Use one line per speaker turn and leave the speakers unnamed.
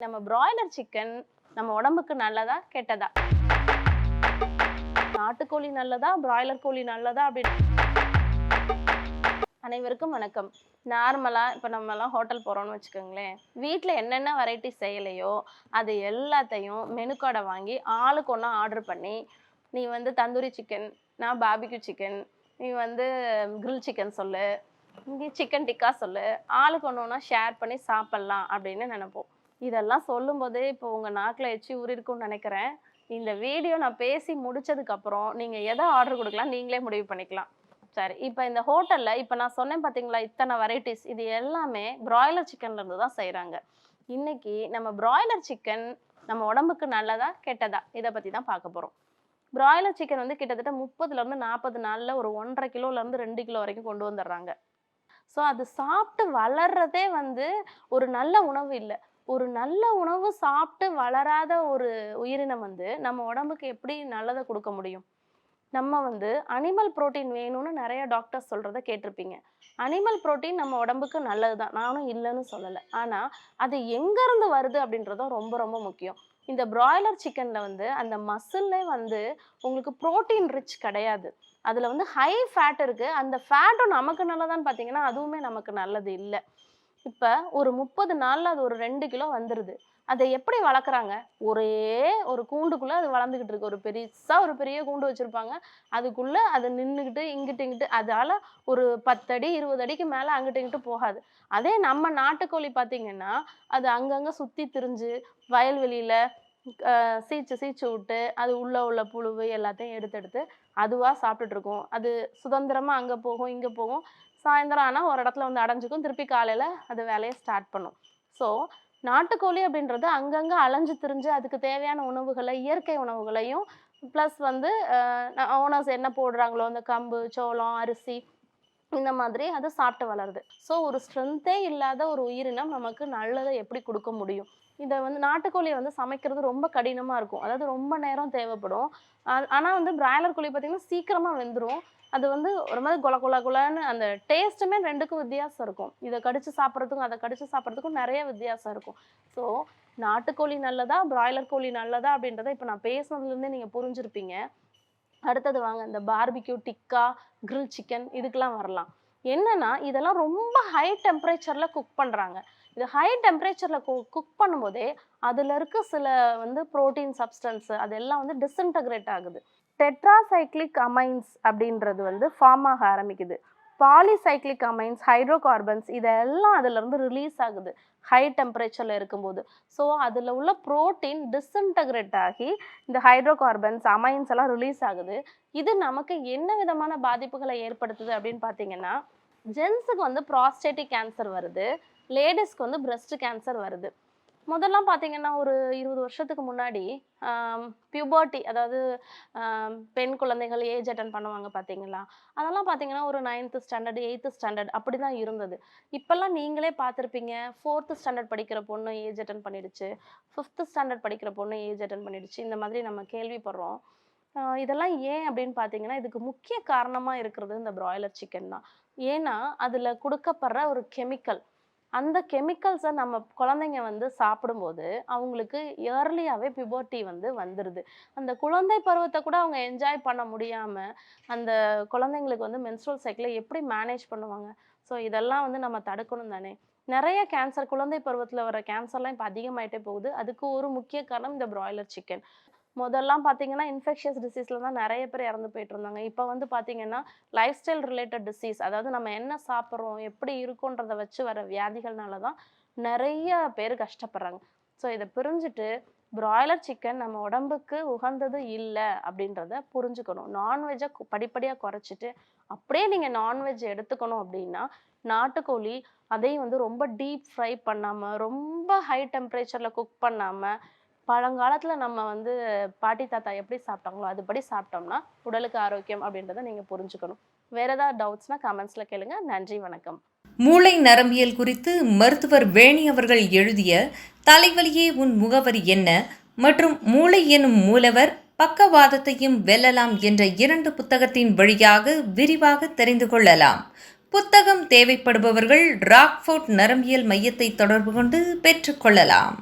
நம்ம broiler chicken நம்ம உடம்புக்கு நல்லதா கெட்டதா? நாட்டுக்கோழி நல்லதா பிராய்லர் கோழி நல்லதா அப்படின்னு? அனைவருக்கும் வணக்கம். நார்மலாக இப்போ நம்மலாம் ஹோட்டல் போகிறோம்னு வச்சுக்கோங்களேன். வீட்டில் என்னென்ன வெரைட்டி செய்யலையோ அது எல்லாத்தையும் மெனு கார்டை வாங்கி ஆளுக்கு ஒன்றா ஆர்டர் பண்ணி நீ வந்து தந்தூரி சிக்கன் நான் பாபிக்யூ சிக்கன் நீ வந்து கிரில் சிக்கன் சொல்லு இங்கே சிக்கன் டிக்கா சொல்லு ஆளுக்கு ஒன்று ஒன்றா ஷேர் பண்ணி சாப்பிட்லாம் அப்படின்னு நினைப்போம். இதெல்லாம் சொல்லும்போதே இப்போ உங்கள் நாக்கில் எச்சி ஊறிருக்கும்னு நினைக்கிறேன். இந்த வீடியோ நான் பேசி முடிச்சதுக்கப்புறம் நீங்கள் எதை ஆர்டர் கொடுக்கலாம் நீங்களே முடிவு பண்ணிக்கலாம். சரி இப்போ இந்த ஹோட்டலில் இப்போ நான் சொன்னேன் பார்த்தீங்களா இத்தனை வெரைட்டிஸ் இது எல்லாமே பிராய்லர் சிக்கன்லேருந்து தான் செய்கிறாங்க இன்னைக்கு நம்ம பிராய்லர் சிக்கன் நம்ம உடம்புக்கு நல்லதா கெட்டதா? இதை பற்றி தான் பார்க்க போகிறோம் பிராய்லர் சிக்கன் வந்து கிட்டத்தட்ட முப்பதுலேருந்து நாற்பது நாளில் ஒரு ஒன்றரை கிலோலேருந்து ரெண்டு கிலோ வரைக்கும் கொண்டு வந்துடுறாங்க. ஸோ அது சாப்பிட்டு வளர்றதே வந்து ஒரு நல்ல உணவு இல்லை. ஒரு நல்ல உணவு சாப்பிட்டு வளராத ஒரு உயிரினம் வந்து நம்ம உடம்புக்கு எப்படி நல்லதை கொடுக்க முடியும்? நம்ம வந்து அனிமல் புரோட்டீன் வேணும்னு நிறைய டாக்டர்ஸ் சொல்கிறத கேட்டிருப்பீங்க. அனிமல் புரோட்டீன் நம்ம உடம்புக்கு நல்லது தான் நானும் இல்லைன்னு சொல்லலை. ஆனால் அது எங்கேருந்து வருது அப்படின்றதும் ரொம்ப ரொம்ப முக்கியம். இந்த பிராய்லர் சிக்கனில் வந்து அந்த மசில்லே வந்து உங்களுக்கு புரோட்டீன் ரிச் கிடையாது. அதில் வந்து ஹை ஃபேட் இருக்குது அந்த ஃபேட்டும் நமக்கு நல்லதான்னு பார்த்தீங்கன்னா அதுவுமே நமக்கு நல்லது இல்லை. இப்போ ஒரு முப்பது நாளில் அது ஒரு ரெண்டு கிலோ வந்துடுது அதை எப்படி வளர்க்குறாங்க? ஒரே ஒரு கூண்டுக்குள்ளே அது வளர்ந்துக்கிட்டு இருக்கு. ஒரு பெருசாக ஒரு பெரிய கூண்டு வச்சுருப்பாங்க. அதுக்குள்ளே அது நின்றுக்கிட்டு இங்கிட்டு இங்கிட்டு அதால் ஒரு பத்தடி இருபது அடிக்கு மேலே அங்கிட்டு இங்கிட்டு போகாது. அதே நம்ம நாட்டுக்கோழி பார்த்திங்கன்னா அது அங்கங்கே சுற்றி திரிஞ்சு வயல்வெளியில் சீச்சு சீச்சு விட்டு அது உள்ளே உள்ள புழுவு எல்லாத்தையும் எடுத்து எடுத்து அதுவாக சாப்பிட்டுட்ருக்கும் அது சுதந்திரமாக அங்கே போகும் இங்கே போகும். சாயந்தரம் ஆனால் ஒரு இடத்துல வந்து அடைஞ்சிக்கும். திருப்பி காலையில் அது வேலையை ஸ்டார்ட் பண்ணும். ஸோ நாட்டுக்கோழி அப்படின்றது அங்கங்கே அலைஞ்சு திரிஞ்சு அதுக்கு தேவையான உணவுகளை இயற்கை உணவுகளையும் ப்ளஸ் வந்து ஓனர்ஸ் என்ன போடுறாங்களோ அந்த கம்பு சோளம் அரிசி இந்த மாதிரி அது சாப்பிட்டு வளருது. ஸோ ஒரு ஸ்ட்ரென்த்தே இல்லாத ஒரு உயிரினம் நமக்கு நல்லதை எப்படி கொடுக்க முடியும்? இதை வந்து நாட்டுக்கோழியை வந்து சமைக்கிறது ரொம்ப கடினமாக இருக்கும். அதாவது ரொம்ப நேரம் தேவைப்படும். ஆனால் வந்து பிராய்லர் கோழி பார்த்திங்கன்னா சீக்கிரமாக வெந்துடும் அது வந்து ஒரு மாதிரி கொல கொல கொலன்னு அந்த டேஸ்ட்டுமே ரெண்டுக்கும் வித்தியாசம் இருக்கும். இதை கடிச்சு சாப்பிட்றதுக்கும் அதை கடிச்சு சாப்பிட்றதுக்கும் நிறைய வித்தியாசம் இருக்கும். ஸோ நாட்டுக்கோழி நல்லதா பிராய்லர் கோழி நல்லதா அப்படின்றத இப்போ நான் பேசுனதுலேருந்தே நீங்கள் புரிஞ்சிருப்பீங்க. அடுத்தது வாங்க இந்த பார்பிக்யூ டிக்கா கிரில் சிக்கன் இதுக்கெல்லாம் வரலாம். என்னன்னா இதெல்லாம் ரொம்ப ஹை டெம்பரேச்சரில் குக் பண்ணுறாங்க இது ஹை டெம்பரேச்சரில் குக் பண்ணும்போதே அதில் இருக்க சில வந்து ப்ரோட்டீன் சப்ஸ்டன்ஸ் அதெல்லாம் வந்து டிஸ்இன்டகிரேட் ஆகுது. டெட்ராசைக்ளிக் அமைன்ஸ் அப்படின்றது வந்து ஃபார்ம் ஆக ஆரம்பிக்குது. பாலிசைக்ளிக் அமைன்ஸ் ஹைட்ரோ கார்பன்ஸ் இதெல்லாம் அதிலிருந்து ரிலீஸ் ஆகுது. ஹை டெம்பரேச்சரில் இருக்கும்போது. ஸோ அதில் உள்ள ப்ரோட்டீன் டிஸ்இன்டகிரேட் ஆகி இந்த ஹைட்ரோ கார்பன்ஸ் அமைன்ஸ் எல்லாம் ரிலீஸ் ஆகுது. இது நமக்கு என்ன விதமான பாதிப்புகளை ஏற்படுத்துது அப்படின்னு பார்த்தீங்கன்னா ஜென்ஸுக்கு வந்து ப்ராஸ்டேட்டிக் கேன்சர் வருது. லேடிஸ்க்கு வந்து பிரஸ்ட் கேன்சர் வருது. முதல்லாம் பார்த்தீங்கன்னா ஒரு இருபது வருஷத்துக்கு முன்னாடி பியூபர்ட்டி அதாவது பெண் குழந்தைகள் ஏஜ் அட்டன் பண்ணுவாங்க பார்த்தீங்களா அதெல்லாம் பார்த்தீங்கன்னா ஒரு நைன்த்து ஸ்டாண்டர்ட் எயித்து ஸ்டாண்டர்ட் அப்படி தான் இருந்தது. இப்போல்லாம் நீங்களே பார்த்துருப்பீங்க ஃபோர்த்து ஸ்டாண்டர்ட் படிக்கிற பொண்ணு ஏஜ் அட்டன் பண்ணிடுச்சு ஃபிஃப்த்து ஸ்டாண்டர்ட் படிக்கிற பொண்ணு ஏஜ் அட்டன் பண்ணிடுச்சு இந்த மாதிரி நம்ம கேள்விப்படுறோம். இதெல்லாம் ஏன் அப்படின்னு பார்த்தீங்கன்னா இதுக்கு முக்கிய காரணமாக இருக்கிறது இந்த பிராய்லர் சிக்கன் தான். ஏன்னா அதில் கொடுக்கப்படுற ஒரு கெமிக்கல் அந்த கெமிக்கல்ஸை நம்ம குழந்தைங்க வந்து சாப்பிடும்போது அவங்களுக்கு இயர்லியாகவே பிபோர்ட்டி வந்து வந்துடுது அந்த குழந்தை பருவத்தை கூட அவங்க என்ஜாய் பண்ண முடியாமல் அந்த குழந்தைங்களுக்கு வந்து மென்ஸ்ட்ரல் சைக்கிளை எப்படி மேனேஜ் பண்ணுவாங்க? ஸோ இதெல்லாம் வந்து நம்ம தடுக்கணும் தானே. நிறைய கேன்சர் குழந்தை பருவத்தில் வர கேன்சர்லாம் இப்போ அதிகமாயிட்டே போகுது. அதுக்கு ஒரு முக்கிய காரணம் இந்த பிராய்லர் சிக்கன் முதல்லாம் பார்த்தீங்கன்னா இன்ஃபெக்ஷியஸ் டிசீஸில் தான் நிறைய பேர் இறந்து போயிட்டு இருந்தாங்க இப்போ வந்து பார்த்தீங்கன்னா லைஃப் ஸ்டைல் ரிலேட்டட் டிசீஸ் அதாவது நம்ம என்ன சாப்பிட்றோம் எப்படி இருக்கோன்றதை வச்சு வர வியாதிகள்னால தான் நிறைய பேர் கஷ்டப்படுறாங்க. ஸோ இதை புரிஞ்சுட்டு பிராய்லர் சிக்கன் நம்ம உடம்புக்கு உகந்தது இல்லை அப்படின்றத புரிஞ்சுக்கணும். நான்வெஜ்ஜை படிப்படியாக குறைச்சிட்டு அப்படியே நீங்கள் நான்வெஜ் எடுத்துக்கணும் அப்படின்னா நாட்டுக்கோழி அதையும் வந்து ரொம்ப டீப் ஃப்ரை பண்ணாமல் ரொம்ப ஹை டெம்பரேச்சரில் குக் பண்ணாமல் பழங்காலத்தில் நம்ம வந்து பாட்டி தாத்தா எப்படி சாப்பிட்டாங்களோ அதுபடி சாப்பிட்டோம்னா உடலுக்கு ஆரோக்கியம் அப்படின்றத நீங்கள் புரிஞ்சுக்கணும். வேற ஏதாவது டவுட்ஸ்னால் கமெண்ட்ஸில் கேளுங்க. நன்றி வணக்கம்.
மூளை நரம்பியல் குறித்து மருத்துவர் வேணி அவர்கள் எழுதிய தலைவலியே உன் முகவரி என்ன? மற்றும் மூளை எனும் மூலவர் பக்கவாதத்தையும் வெல்லலாம் என்ற இரண்டு புத்தகத்தின் வழியாக விரிவாக தெரிந்து கொள்ளலாம். புத்தகம் தேவைப்படுபவர்கள் ராக்ஃபோர்ட் நரம்பியல் மையத்தை தொடர்பு கொண்டு பெற்றுக்கொள்ளலாம்